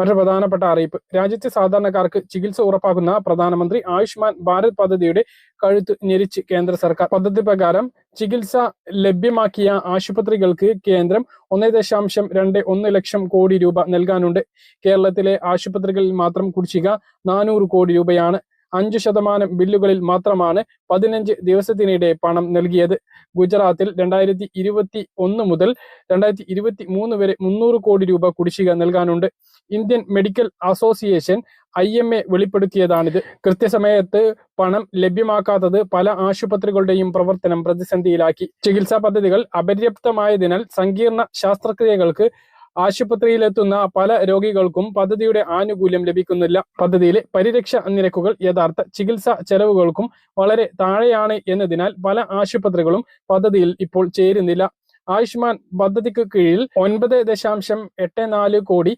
മറ്റൊരു പ്രധാനപ്പെട്ട അറിയിപ്പ്. രാജ്യത്തെ സാധാരണക്കാർക്ക് ചികിത്സ ഉറപ്പാക്കുന്ന പ്രധാനമന്ത്രി ആയുഷ്മാൻ ഭാരത് പദ്ധതിയുടെ കഴുത്ത് ഞെരിച്ച് കേന്ദ്ര സർക്കാർ. പദ്ധതി പ്രകാരം ചികിത്സ ലഭ്യമാക്കിയ ആശുപത്രികൾക്ക് കേന്ദ്രം ഒന്നേ ദശാംശം രണ്ട് ഒന്ന് ലക്ഷം കോടി രൂപ നൽകാനുണ്ട്. കേരളത്തിലെ ആശുപത്രികളിൽ മാത്രം കുടിശ്ശിക നാനൂറ് കോടി രൂപയാണ്. അഞ്ചു ശതമാനം ബില്ലുകളിൽ മാത്രമാണ് പതിനഞ്ച് ദിവസത്തിനിടെ പണം നൽകിയത്. ഗുജറാത്തിൽ രണ്ടായിരത്തി ഇരുപത്തി ഒന്ന് മുതൽ രണ്ടായിരത്തി ഇരുപത്തി മൂന്ന് വരെ മുന്നൂറ് കോടി രൂപ കുടിശ്ശിക നൽകാനുണ്ട്. Indian medical association I M A വെളിപ്പെടുത്തിയതാണിത്. കൃത്യസമയത്ത് പണം ലഭ്യമാക്കാത്തത് പല ആശുപത്രികളുടെയും പ്രവർത്തനം പ്രതിസന്ധിയിലാക്കി. ചികിത്സാ പദ്ധതികൾ അപര്യാപ്തമായതിനാൽ സങ്കീർണ ശസ്ത്രക്രിയകൾക്ക് ആശുപത്രിയിലെത്തുന്ന പല രോഗികൾക്കും പദ്ധതിയുടെ ആനുകൂല്യം ലഭിക്കുന്നില്ല. പദ്ധതിയിലെ പരിരക്ഷ നിരക്കുകൾ യഥാർത്ഥ ചികിത്സാ ചെലവുകൾക്കും വളരെ താഴെയാണ് എന്നതിനാൽ പല ആശുപത്രികളും പദ്ധതിയിൽ ഇപ്പോൾ ചേരുന്നില്ല. ആയുഷ്മാൻ പദ്ധതിക്ക് കീഴിൽ ഒൻപത് ദശാംശം എട്ട് നാല് കോടി